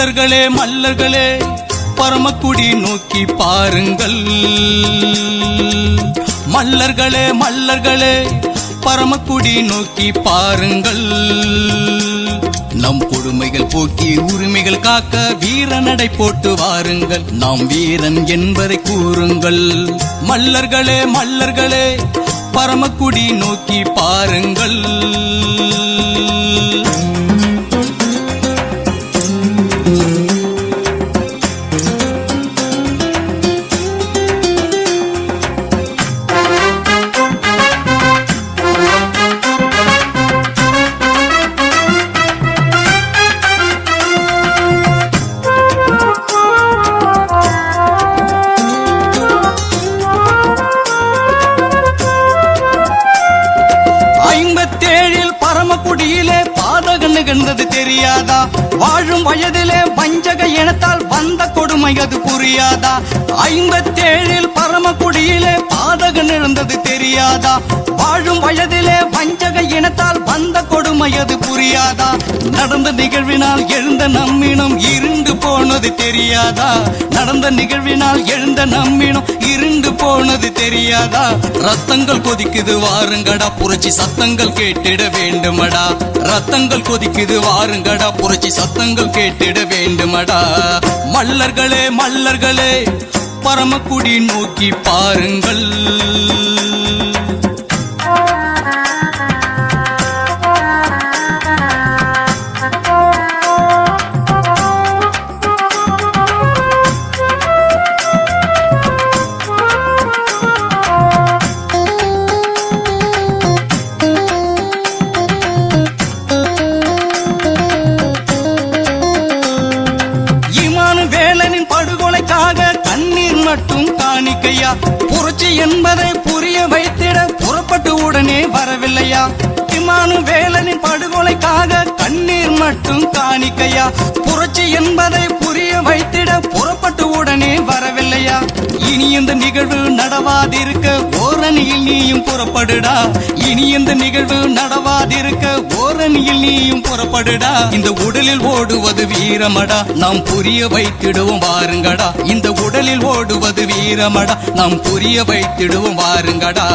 மல்லர்களே மல்லர்களே பரமக்குடி நோக்கி பாருங்கள். மல்லர்களே மல்லர்களே பரமக்குடி நோக்கி பாருங்கள். நம் கொடுமைகள் போக்கி உரிமைகள் காக்க வீர நடை போட்டு வாருங்கள். நாம் வீரன் என்பதை கூறுங்கள். மல்லர்களே மல்லர்களே பரமக்குடி நோக்கி பாருங்கள். தெரியாதா? வாழும் வயதிலே வஞ்சக இனத்தால் வந்த கொடுமை அது புரியாதா? ஐம்பத்தேழில் பரமக்குடியிலே பாதகம் இருந்தது தெரியாதா? வாழும் வயதிலே வஞ்சக இனத்தால் வந்த கொடுமை அது புரியாதா? நடந்த நிகழ்வினால் எழுந்த நம்மினம் இருண்டு போனது தெரியாதா? நடந்த நிகழ்வினால் எழுந்த நம்மினம் இருண்டு போனது தெரியாதா? ரத்தங்கள் கொதிக்குது வாருங்கடா புரட்சி சத்தங்கள் கேட்டிட வேண்டுமடா. ரத்தங்கள் கொதிக்குது வாருங்கடா புரட்சி சத்தங்கள் கேட்டிட வேண்டுமடா. மல்லர்களே மல்லர்களே பரமக்குடி நோக்கி பாருங்கள். புரட்சி என்பதை புரிய வைத்திட புறப்பட்டு உடனே வரவில்லையா? இமானு வேலனின் படுகொலைக்காக கண்ணீர் மட்டும் காணிக்கையா? புரட்சி என்பதை புரிய வைத்திட புறப்பட்டு உடனே வரவில்லையா? இனி இந்த நிகழ்வு நடவாதிருக்க ஓரணியில் நீயும் புறப்படுடா. இனி இந்த நிகழ்வு நடவாதிருக்க ஓரணியில் நீயும் புறப்படுடா. இந்த உடலில் ஓடுவது வீரமடா. நாம் புரிய வைத்திடுவோம் வாருங்கடா. இந்த உடலில் ஓடுவது வீரமடா. நாம் புரிய வைத்திடுவோம் வாருங்கடா.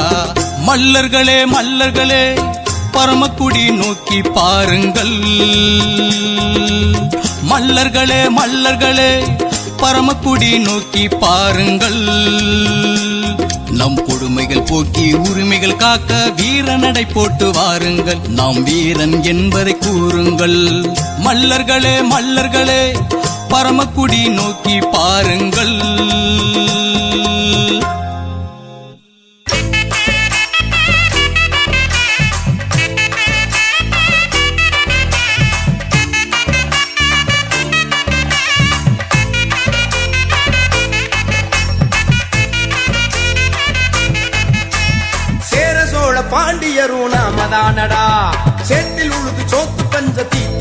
மல்லர்களே மல்லர்களே பரமக்குடி நோக்கி பாருங்கள். மல்லர்களே மல்லர்களே பரமக்குடி நோக்கி பாருங்கள். நம் கொடுமைகள் போக்கி உரிமைகள் காக்க வீர நடை போட்டு வாருங்கள். நாம் வீரன் என்பதை கூறுங்கள். மல்லர்களே மல்லர்களே பரமக்குடி நோக்கி பாருங்கள்.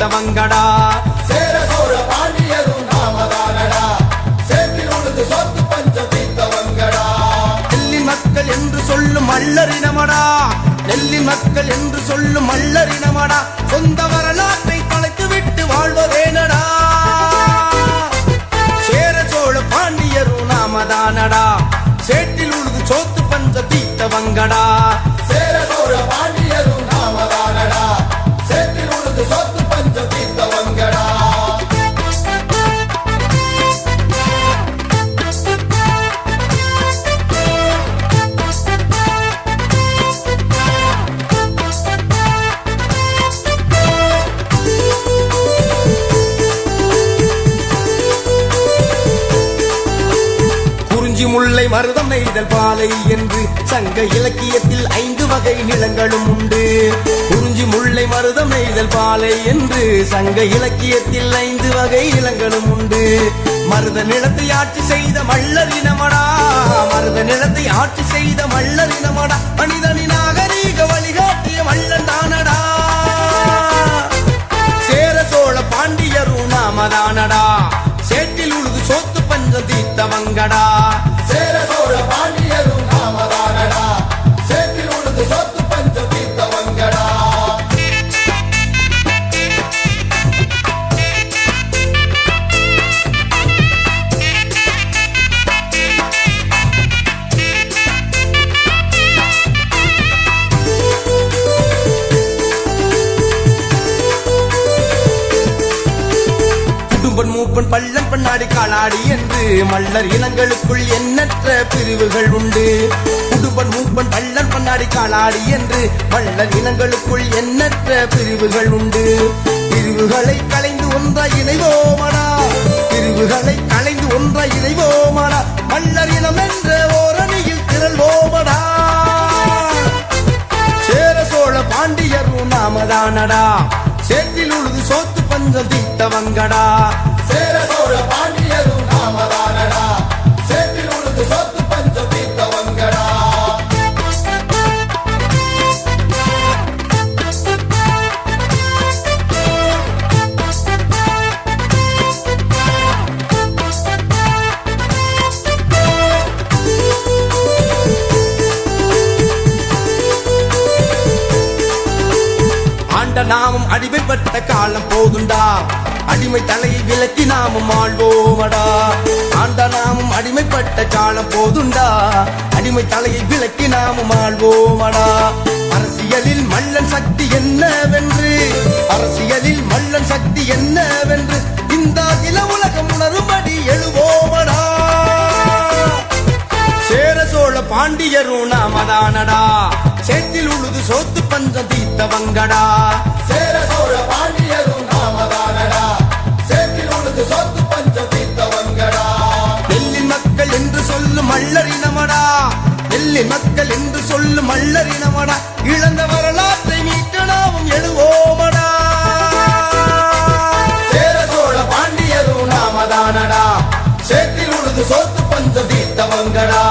பஞ்ச தீத்தவங்கடா சேர சோழ பாண்டியரும் நாமதானடா. சேற்றில் உழுது சொத்து பஞ்ச தீர்த்தவங்கடா. நெல்லி மக்கள் என்று சொல்லும் மல்லரினமடா நெல்லி மக்கள் என்று சொல்லும் மல்லரினமடா சொந்த வரலாற்றை தொலைத்து விட்டு வாழ்வதேனடா. சேர சோழ பாண்டியரும் நாமதானடா. சேற்றில் உழுது சோத்து பஞ்ச தீத்தவங்கடா குறிஞ்சி மருதம் நெய்தல் பாலை என்று சங்க இலக்கியத்தில் ஐந்து வகை நிலங்களும் உண்டு. குறிஞ்சி முல்லை மருதம் நெய்தல் பாலை என்று சங்க இலக்கியத்தில் ஐந்து வகை நிலங்களும் உண்டு. மருத நிலத்தை ஆட்சி செய்த மல்லரினமடா மருத நிலத்தை ஆட்சி செய்த மல்லரினமடா இனமடா. பொன் மூப்பன் பள்ளன் பண்ணாடி காலாடி என்று மல்லர் இனங்களுக்குள் எண்ணற்ற பிரிவுகள் உண்டு. குடும்பன் மூப்பன் பள்ளன் பண்ணாடி காலாடி என்று மல்லர் இனங்களுக்குள் எண்ணற்ற பிரிவுகள் உண்டு. பிரிவுகளை கலைந்து ஒன்றாய் இணைவோமடா? பிரிவுகளை கலைந்து ஒன்றாய் இணைவோமடா? மல்லர் இனம் என்ற ஓரணியில் திரள்வோமடா? சேர சோழ பாண்டியரும் நாமதானடா. சேற்றில் உழுது சோத்து பஞ்சம் தீர்த்தவங்கடா. நாமும் அடிமைப்பட்ட காலம் போதுண்டா. அடிமை தலையை விலக்கி நாமும் ஆழ்வோமடா ஆண்டா நாமும் அடிமைப்பட்ட காலம் போதுண்டா. அடிமை தலையை விலக்கி நாமும் ஆழ்வோமடா அரசியலில் மல்லன் சக்தி என்னவென்று? அரசியலில் மல்லன் சக்தி என்னவென்று? இந்த இள உலகம் உணரும்படி எழுவோமடா. சேர சோழ பாண்டியரும் நாமதானடா. சேத்தில் உழுது சோத்து பஞ்சம் தீர்த்தவங்கடா சொத்து பஞ்சம் தீர்த்தவங்கடா நெல்லின் மக்கள் என்று சொல்லும் மல்லரினமடா நெல்லின் மக்கள் என்று சொல்லும் மல்லரினமடா இழந்த வரலாற்றை மீட்டு நாமும் எழுவோமடா. சேர சோழ பாண்டியரும் நாமதானடா. சேற்றில் உழுது சொத்து பஞ்சம் தீர்த்தவங்கடா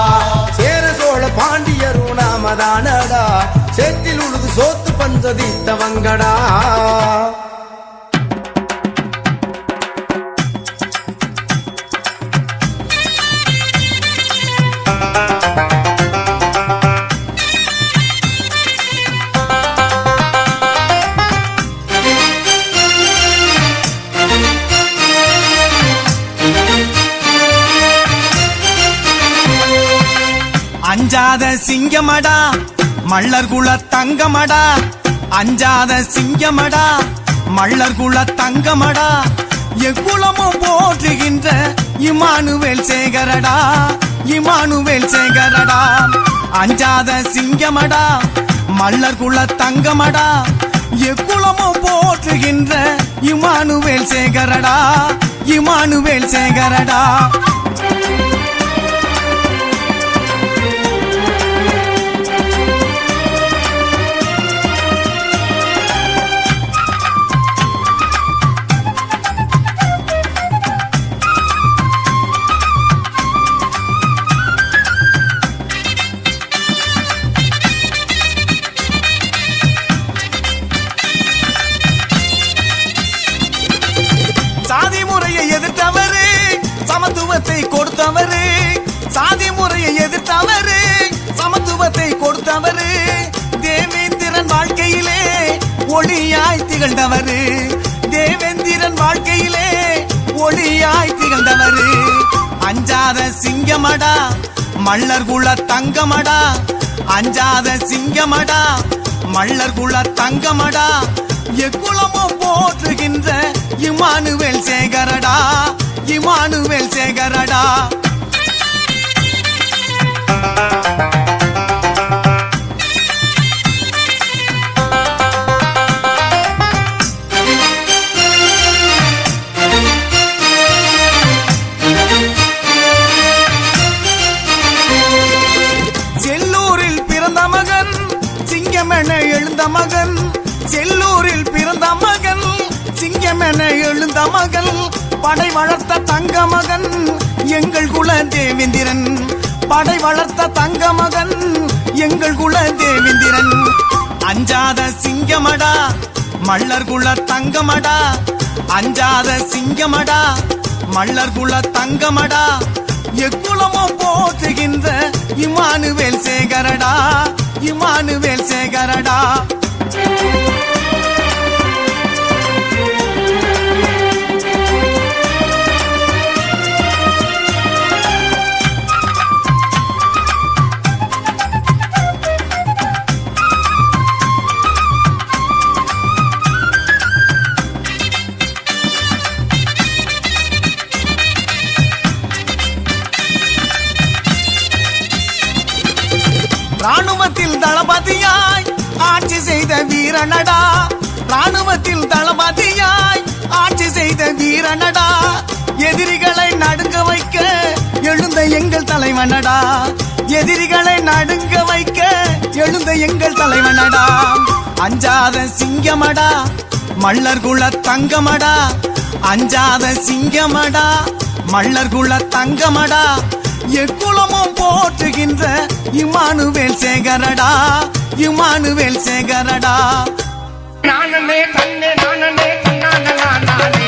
சேர சோழ பாண்டியரும் நாமதானடா. சேற்றில் உழுது சோத்து பஞ்சதீத்தவங்கடா அஞ்சாத சிங்கமடா மல்லர் குல தங்கமடா. அஞ்சாத சிங்கமடா மல்லர் குல தங்கமடா. எக்குளமும் போற்றுகின்ற இமானுவேல் சேகரடா இமானுவேல் சேகரடா. அஞ்சாத சிங்கமடா மல்லர் குல தங்கமடா. எக்குளமும் போற்றுகின்ற இமானுவேல் சேகரடா இமானுவேல் சேகரடா. சமத்துவத்தை கொடுத்தவரு சாதி முறையை எதிர்த்தவரு சமத்துவத்தை கொடுத்தவரு தேவேந்திரன் வாழ்க்கையிலே ஒளியாய் திகழ்ந்தவரு தேவேந்திரன் வாழ்க்கையிலே ஒளியாய் திகழ்ந்தவரு. அஞ்சாத சிங்கமடா மல்லர் குல தங்கமடா அஞ்சாத சிங்கமடா மல்லர் குல தங்கமடா எக்குலமும் போற்றுகின்ற இமானுவே வருகிறடா சிங்கமென எழுந்த மகன். செல்லூரில் பிறந்த மகன் சிங்கமென எழுந்த மகள் படை வளர்த்த தங்க மகன் எங்கள் குல தேவேந்திரன் படை வளர்த்த தங்க மகன் எங்கள் குல தேவேந்திரன் அஞ்சாத சிங்கமடா மல்லர் குல தங்கமடா. அஞ்சாத சிங்கமடா மல்லர் குல தங்கமடா. எக்குலமோ போற்றுகின்ற இமானுவேல் சேகரடா இமானுவேல் சேகரடா. வீரனடா. ராணுவத்தில் தளபதியாய் ஆட்சி செய்த வீரனடா. எதிரிகளை நடுங்க வைக்க எழுந்த எங்கள் தலைவனடா. எதிரிகளை நடுங்க வைக்க எழுந்த எங்கள் தலைவனடா. அஞ்சாத சிங்கமடா மல்லர் குல தங்கமடா. அஞ்சாத சிங்கமடா மல்லர் குல தங்கமடா. எக்குளமும் போற்றுகின்ற இமானுவேல் சேகரடா. இமானுவேல் சேகரடா நானே தன்னே நானே தன்னான நானே